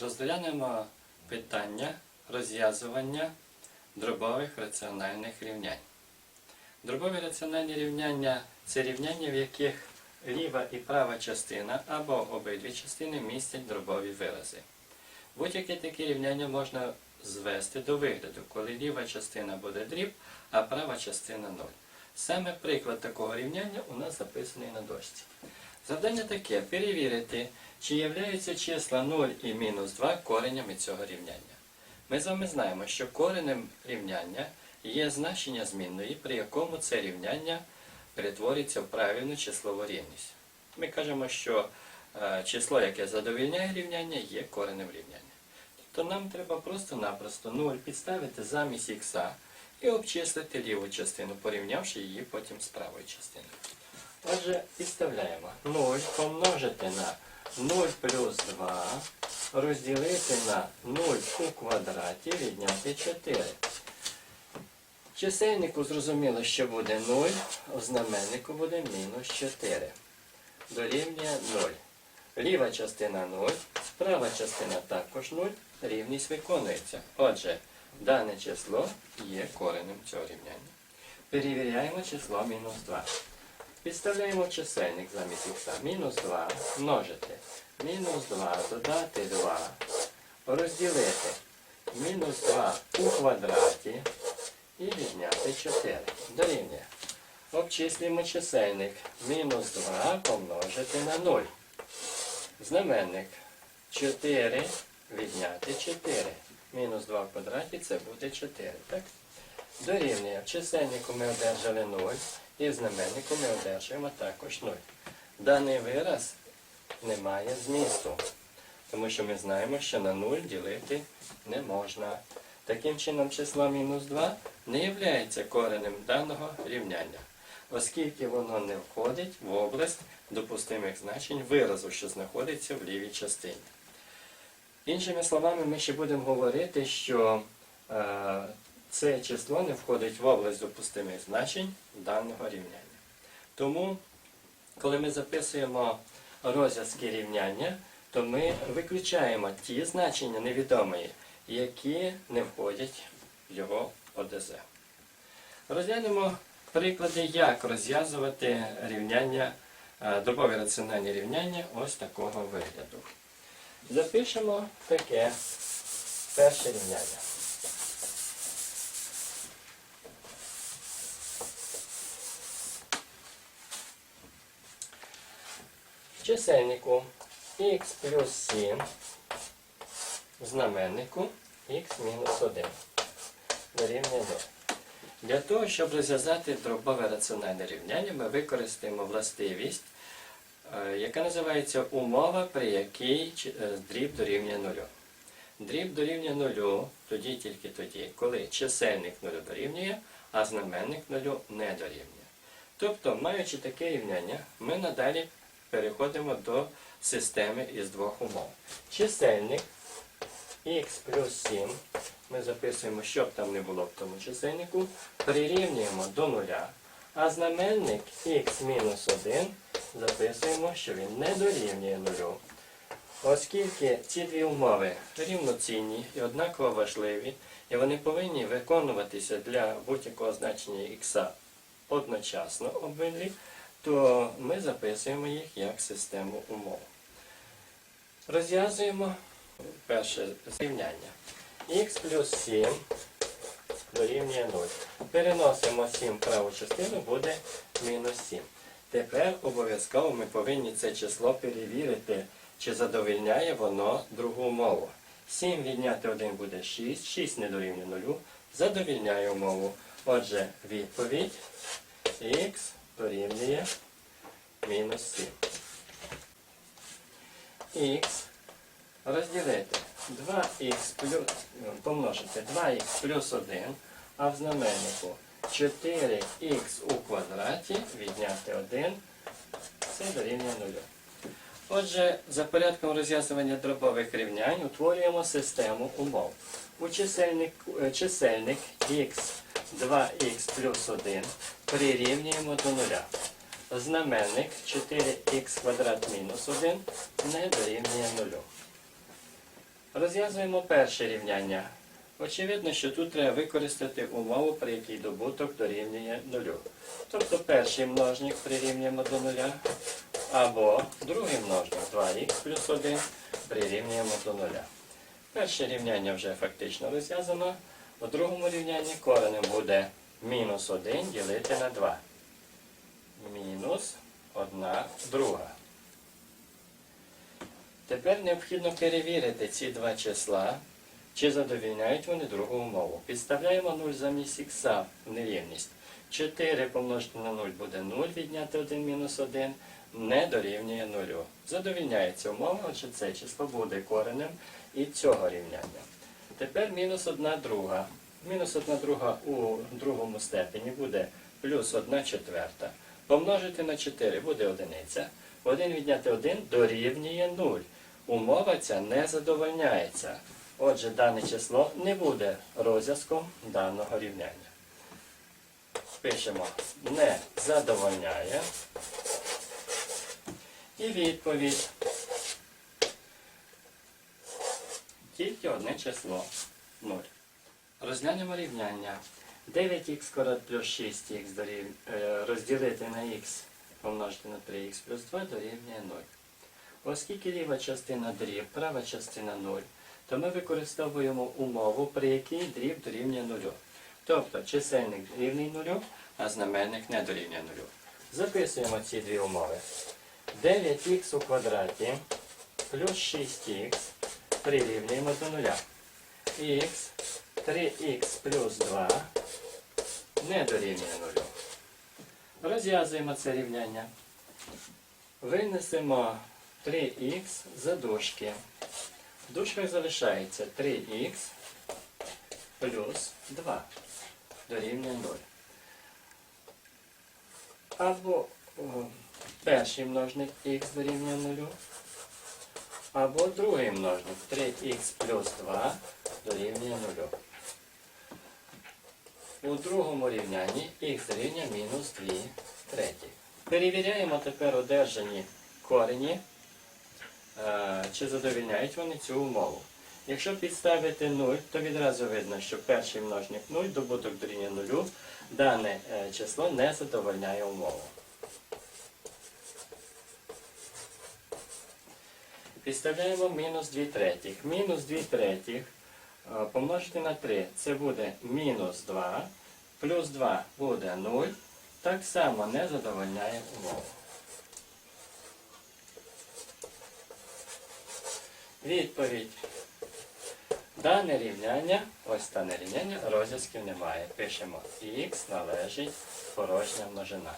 Розглянемо питання розв'язування дробових раціональних рівнянь. Дробові раціональні рівняння це рівняння, в яких ліва і права частина або обидві частини містять дробові вирази. Будь-яке таке рівняння можна звести до вигляду, коли ліва частина буде дріб, а права частина 0. Саме приклад такого рівняння у нас записаний на дошці. Завдання таке перевірити, чи являються числа 0 і мінус 2 коренями цього рівняння. Ми з вами знаємо, що коренем рівняння є значення змінної, при якому це рівняння перетворюється в правильну числову рівність. Ми кажемо, що е, число, яке задовільняє рівняння, є коренем рівняння. Тобто нам треба просто-напросто 0 підставити замість х і обчислити ліву частину, порівнявши її потім з правою частиною. Отже, підставляємо 0 помножити на 0 плюс 2 розділити на 0 у квадраті відняти 4. Чисельнику зрозуміло, що буде 0, у знаменнику буде мінус 4. Дорівнює 0. Ліва частина 0, права частина також 0, рівність виконується. Отже, дане число є коренем цього рівняння. Перевіряємо число мінус 2. Підставляємо чисельник замість х. Мінус 2 множити. Мінус 2 додати 2. Розділити. Мінус 2 у квадраті. І відняти 4. Дорівнює. Обчислюємо чисельник. Мінус 2 помножити на 0. Знаменник 4 відняти 4. Мінус 2 в квадраті це буде 4. Так? Дорівнює. В чисельнику ми одержали 0. І в знаменнику ми одержуємо також 0. Даний вираз не має змісту. Тому що ми знаємо, що на 0 ділити не можна. Таким чином, число мінус 2 не є коренем даного рівняння, оскільки воно не входить в область допустимих значень виразу, що знаходиться в лівій частині. Іншими словами, ми ще будемо говорити, що е, це число не входить в область допустимих значень даного рівняння. Тому, коли ми записуємо розв'язки рівняння, то ми виключаємо ті значення невідомої, які не входять в його ОДЗ. Розглянемо приклади, як розв'язувати рівняння, е, дробові раціональні рівняння ось такого вигляду. Запишемо таке перше рівняння. Чисельнику х плюс 7 в знаменнику х мінус 1 дорівнює 0. Для того, щоб розв'язати дробове раціональне рівняння, ми використаємо властивість, е, яка називається умова, при якій е, дріб дорівнює нулю. Дріб дорівнює нулю тоді тільки тоді, коли чисельник нулю дорівнює, а знаменник нулю не дорівнює. Тобто, маючи таке рівняння, ми надалі переходимо до системи із двох умов. Чисельник х плюс 7, ми записуємо, що б там не було в тому чисельнику, прирівнюємо до нуля, а знаменник х мінус 1 записуємо, що він не дорівнює нулю. Оскільки ці дві умови рівноцінні і однаково важливі, і вони повинні виконуватися для будь-якого значення х одночасно обидві, то ми записуємо їх як систему умов. Розв'язуємо перше зрівняння. х плюс 7 дорівнює 0. Переносимо 7 в праву частину, буде мінус 7. Тепер обов'язково ми повинні це число перевірити, чи задовільняє воно другу умову. 7 відняти 1 буде 6, 6 не дорівнює 0, задовільняє умову. Отже, відповідь х дорівнює мінус 7. х розділити 2х плюс, помножити 2х плюс 1, а в знаменнику 4х у квадраті відняти 1, це дорівнює 0. Отже, за порядком розв'язування дробових рівнянь утворюємо систему умов. У чисельник, е, чисельник х 2х плюс 1 прирівнюємо до нуля. Знаменник 4х квадрат мінус 1 не дорівнює нулю. Розв'язуємо перше рівняння. Очевидно, що тут треба використати умову, при якій добуток дорівнює нулю. Тобто перший множник прирівнюємо до нуля, або другий множник 2х плюс 1 прирівнюємо до нуля. Перше рівняння вже фактично розв'язано. У другому рівнянні коренем буде мінус 1 ділити на 2. Мінус 1 друга. Тепер необхідно перевірити ці два числа, чи задовільняють вони другу умову. Підставляємо 0 замість х в нерівність. 4 помножити на 0 буде 0, відняти 1 мінус 1, не дорівнює 0. Задовільняється умова, отже це число буде коренем і цього рівняння. Тепер мінус 1 друга. Мінус 1 друга у другому степені буде плюс 1 четверта. Помножити на 4 буде одиниця. 1 відняти 1 дорівнює 0. Умова ця не задовольняється. Отже, дане число не буде розв'язком даного рівняння. Пишемо не задовольняє. І відповідь. Тільки одне число 0. Розглянемо рівняння. 9х квадрат плюс 6х дорів... е, розділити на х помножити на 3х плюс 2 дорівнює 0. Оскільки ліва частина дріб, права частина 0, то ми використовуємо умову, при якій дріб дорівнює 0. Тобто чисельник рівний 0, а знаменник не дорівнює 0. Записуємо ці дві умови. 9х у квадраті плюс 6х прирівнюємо до 0. х 3х плюс 2 не дорівнює 0. Розв'язуємо це рівняння. Винесемо 3х за дужки. В дужках залишається 3х плюс 2 дорівнює 0. Або перший множник х дорівнює 0, або другий множник 3х плюс 2 дорівнює 0. У другому рівнянні х дорівнює мінус 2 треті. Перевіряємо тепер одержані корені, е, чи задовільняють вони цю умову. Якщо підставити 0, то відразу видно, що перший множник 0, добуток дорівнює 0, дане е, число не задовольняє умову. Підставляємо мінус 2 третіх. Мінус 2 третіх помножити на 3, це буде мінус 2, плюс 2 буде 0, так само не задовольняє умову. Відповідь. Дане рівняння, ось дане рівняння, розв'язків немає. Пишемо х належить порожня множина.